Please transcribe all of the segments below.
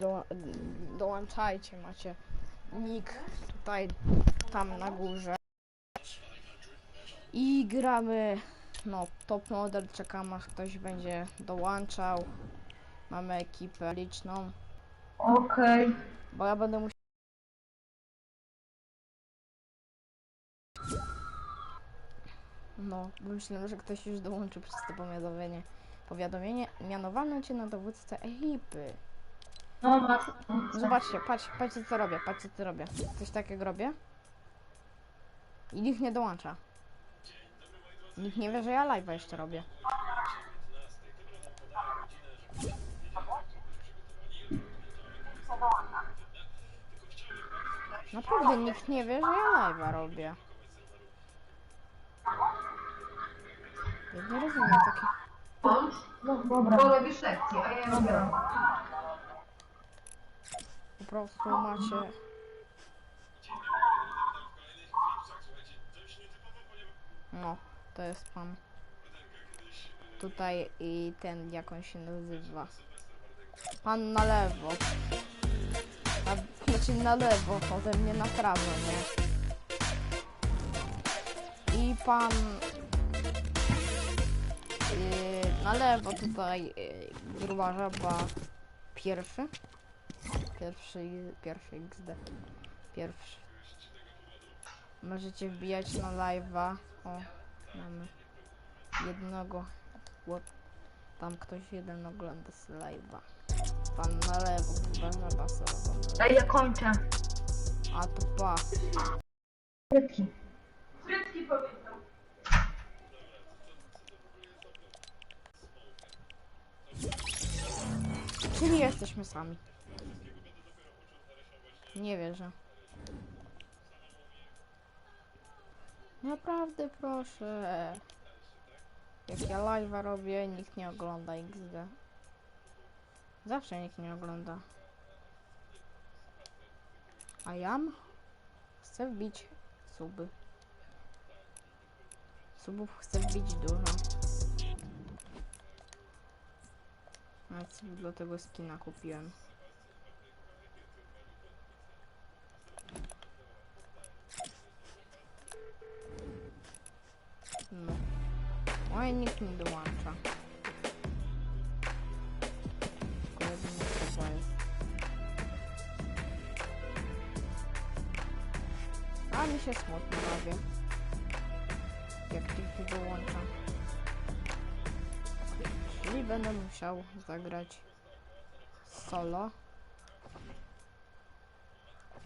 Do, dołączajcie, macie nick tutaj, tam na górze. I gramy, no, top model, czekam aż ktoś będzie dołączał. Mamy ekipę liczną, Okej. bo ja będę musiał... No, myślę, że ktoś już dołączył przez to powiadomienie. Powiadomienie, mianowano cię na dowódcę ekipy. No masz. Zobaczcie, patrz, patrzcie co robię, patrzcie co robię. Coś takiego robię. I nikt nie dołącza. Nikt nie wie, że ja live'a jeszcze robię. Naprawdę nikt nie wie, że ja live'a robię. Ja nie rozumiem takich... No dobra. Bo robisz lekcje, a ja robię. Prostu macie... No, to jest pan. Tutaj i ten, jak on się nazywa. Pan na lewo. A, znaczy na lewo, ode mnie na prawo, nie? I pan... Yy, na lewo tutaj yy, gruba żaba pierwszy. Pierwszy, pierwszy XD. Pierwszy. Możecie wbijać na live'a. O, mamy jednego. Chłop. Tam ktoś jeden ogląda z live'a. Pan na lewo, chyba na basowo. Ej, ja kończę. A to pa. Frytki. Frytki pamiętam. Czyli jesteśmy sami. Nie wierzę. Naprawdę proszę. Jak ja live'a robię, nikt nie ogląda XD. Zawsze nikt nie ogląda. A jam? Chcę wbić suby. Subów chcę wbić dużo. Nawet sobie do tego skina kupiłem. Będę musiał zagrać solo.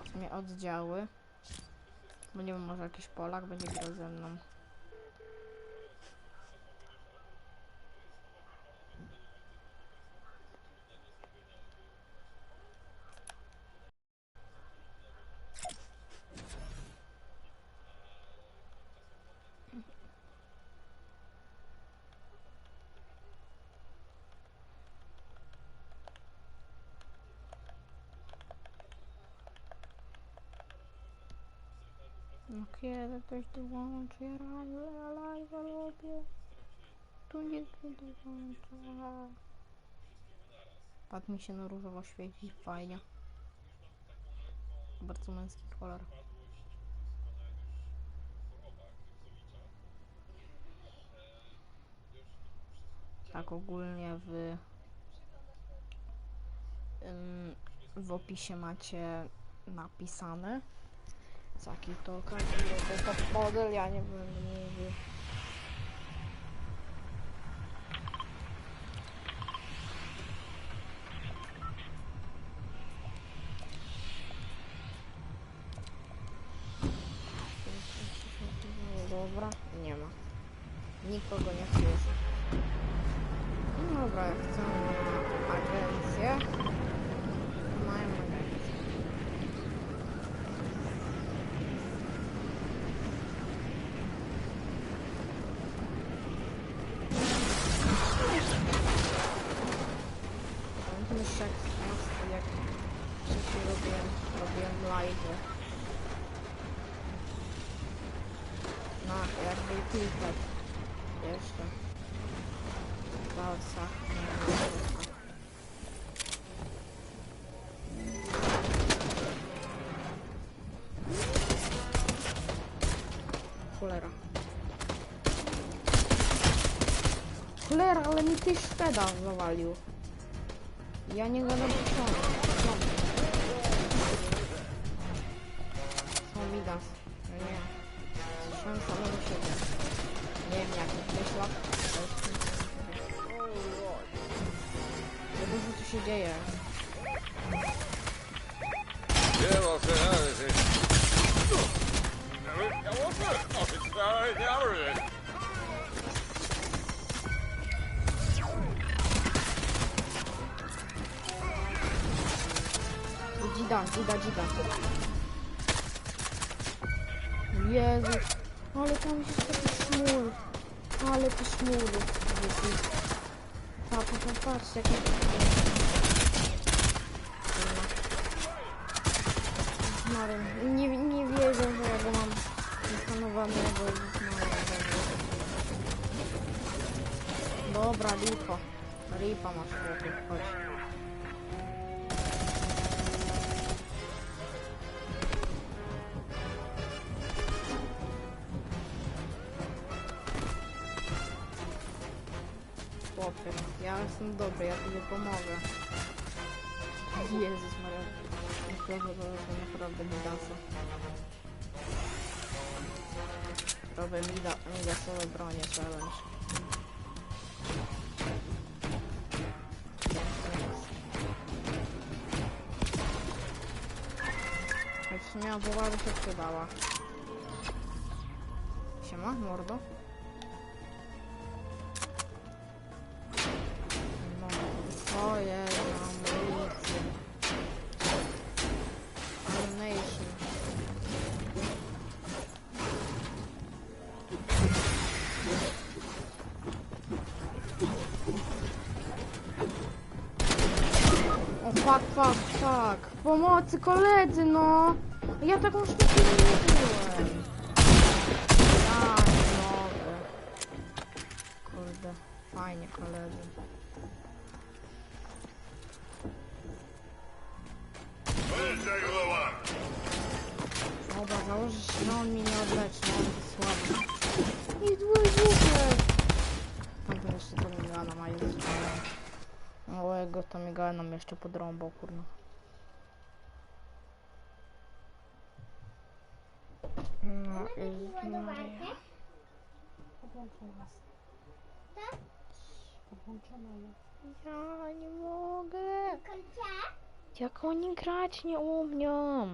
W sumie oddziały. Bo nie wiem, może jakiś Polak będzie grał ze mną. No kiedy ktoś dołączy, ja live, ja live robię. Tu nie dołącza. Padł mi się na różowo świeci, fajnie. Bardzo męski kolor. Tak ogólnie w w opisie macie napisane Jaki to każdy to top model, ja nie nie wiem. Dobra, nie ma. Nikogo nie słyszę. No Dobra, na agencję. Mają jakby klikać. Jeszcze. Walca. Nie, walca. Cholera. Cholera, ale mi ty szpeda zawalił. Ja nie gadam co. Co mi dasz? No nie. Słyszałem samego siebie. Nie wiem jak myślał. Za dużo tu się dzieje. Llevo cenar, Ja muszę! O, ty stary, diabły! Dzida, dzida, dzida. Jezu, ale tam jest taki szmul. Ale ty szmulu. Jezu. Pa, pa, pa, patrz, jaki... Maryn, nie, nie wierzę, że ja go mam zeskanowanego i znalazłem. Dobra, lipo. Ripa masz chodź. Chłopie, ja jestem dobry, ja tobie pomogę. Jezus Maria. To jest naprawdę Midasa. Robię mida, Midasowe bronie challenge. W sumie buła by się przydała. Siema, mordo. Pomocy koledzy, no. Ja taką sztukę nie byłem. Nie mogę. Kurde, fajnie koledzy. Dobra, założysz się, no on mnie nie odleczy, no on jest słaby. I zły zuper. Tamten jeszcze to Migana ma jest Małego to Miganem jeszcze podrąbał, kurno. No i Maria. Ja nie mogę. Jak oni grać nie umią.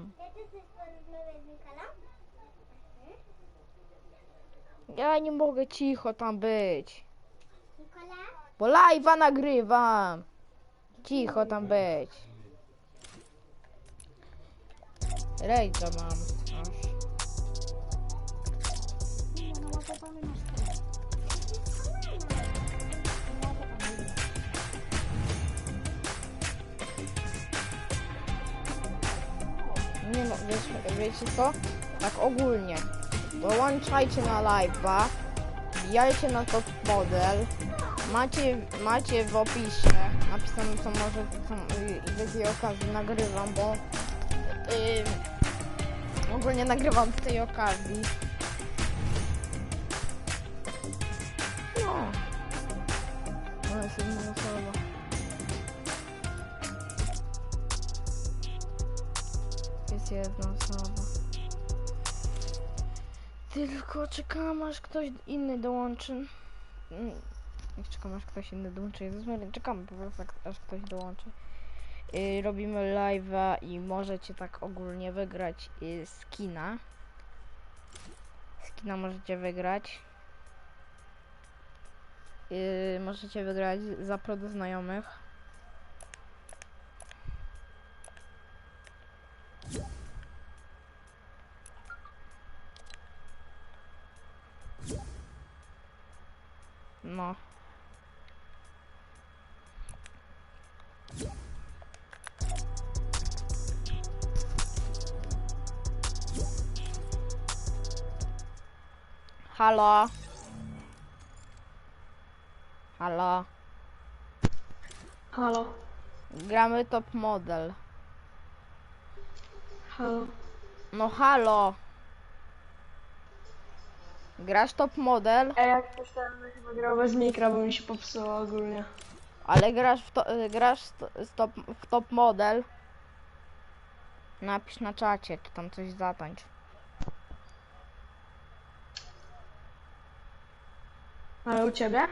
Ja nie mogę cicho tam być. Bo live'a nagrywam. Cicho tam być. Rejda mam. Aż. Nie no, wiesz, wiecie co? Tak ogólnie. Dołączajcie na live'a. Wbijajcie na top model. Macie, macie w opisie napisane co może y, z tej okazji nagrywam, bo y, ogólnie nagrywam z tej okazji. Jedna osoba. Tylko czekam aż ktoś inny dołączy. Mm, czekam aż ktoś inny dołączy. Jezus Maria, czekam po prostu aż ktoś dołączy. Yy, robimy live'a i możecie tak ogólnie wygrać yy, skina. Skina możecie wygrać. Yy, możecie wygrać za pro do znajomych. Halo? Halo? Halo, Gramy top model. halo. No halo? Grasz top model, Ej, jak ktoś tam chyba grał bez mikra, bo mi się popsuło ogólnie. ale grasz w, to, grasz st- stop, w top model. Napisz na czacie, czy tam coś zatańcz. Ale u ciebie?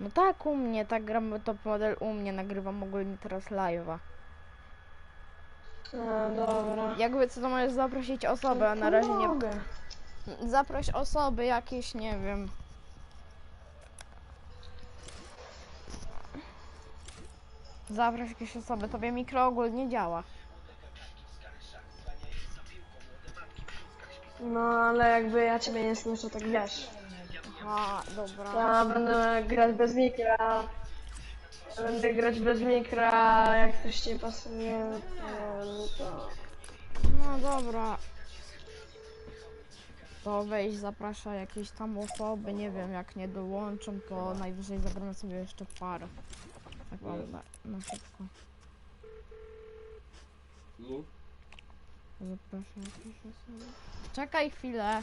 No tak, u mnie, tak gram top model u mnie, nagrywam ogólnie teraz live'a. No dobra. Jakby co to możesz zaprosić osobę, a na razie nie... Mogę. Zaproś osoby jakieś, nie wiem. Zaproś jakieś osoby, tobie mikro ogólnie działa. No ale jakby ja ciebie nie słyszę, tak wiesz. A, dobra. Ja będę grać bez mikra. Ja Będę grać bez mikra, jak ktoś ci pasuje, to... to... No dobra. To weź, zaprasza jakieś tam osoby, nie wiem, jak nie dołączą, to najwyżej zagramy sobie jeszcze parę. Tak mam na, na szybko. Zapraszam jakieś osoby. Czekaj chwilę.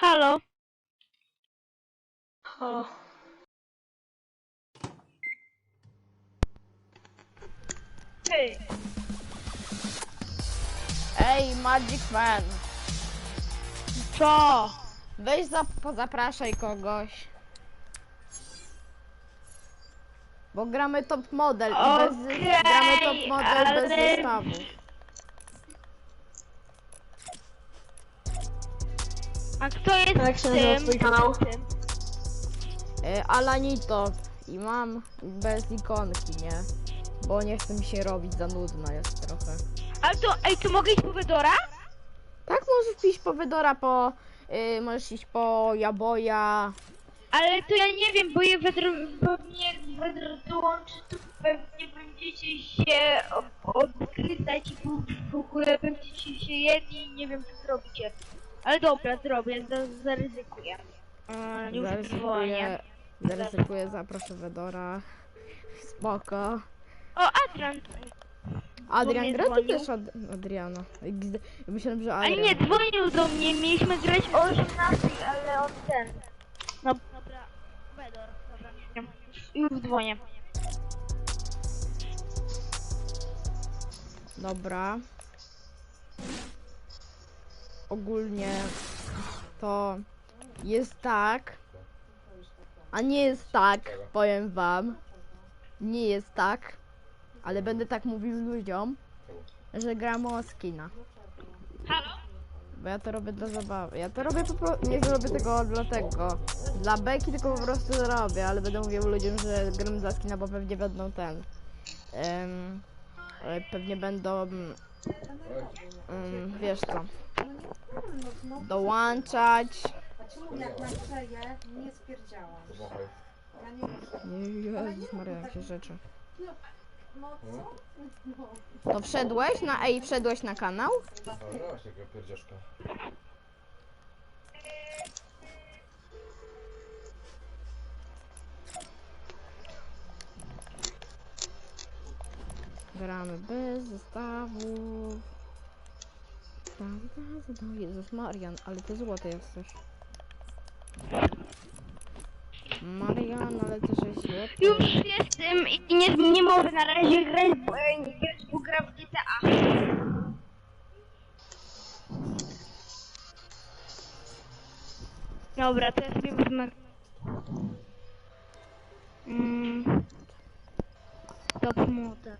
Halo, Halo. ty, Ej, Magic Man, co? weź zap- zapraszaj kogoś. Bo gramy top model i bez, gramy top model bez ale- zestawu. A kto jest Jak się nazywa tym? twój kanał? tym? Alanito i mam bez ikonki, nie? Bo nie chcę mi się robić, za nudno jest trochę. Ale to, ej, to mogę iść po Wedora? Tak, możesz iść po Wydora, po... Y, możesz iść po Jaboja. Ale to ja nie wiem, bo je Wedor, pewnie jak Wedor dołączy, to pewnie będziecie się ob- odkrytać i w- w ogóle będziecie się jedni i nie wiem co zrobicie. Ale dobra, zrobię, za- zaryzykuję. Yy, już Zaryzykuję, zaryzykuję, zaproszę Wedora. Spoko. O, Adrian. Adrian mnie gra to dzwonił. też Ad Adriana. XD. Myślałem, że Ale Adrian. nie, dzwonił do mnie, mieliśmy grać o 18, ale on ten. No dobra, Wedor, dobra, nie wiem. Już, już dzwonię. Dobra. Ogólnie to jest tak, a nie jest tak, powiem wam. Nie jest tak, ale będę tak mówił ludziom, że gram o skina. Halo? Bo ja to robię dla zabawy. Ja to robię po prostu. Nie robię tego dlatego. Dla beki, tylko po prostu robię, ale będę mówił ludziom, że gram dla skina, bo pewnie będą ten. e, pewnie będą. mm, wiesz co. Dołączać. Jak na grzeje, nie spierdziałam. Ja nie muszę. Jezus Maria, jakie rzeczy. No co? No. To wszedłeś na. Ej, wszedłeś na kanał? A, no właśnie. Gramy bez zestawów. No, Jezus Marian, ale ty złoty jesteś. Marian, ale ty żeś złoty. Już jestem i nie, nie mogę na razie grać, bo ja nie wiem, czy gra w GTA. Dobra, to jest sobie wezmę... Mm. Top mode.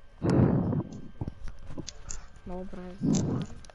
Dobra, jest.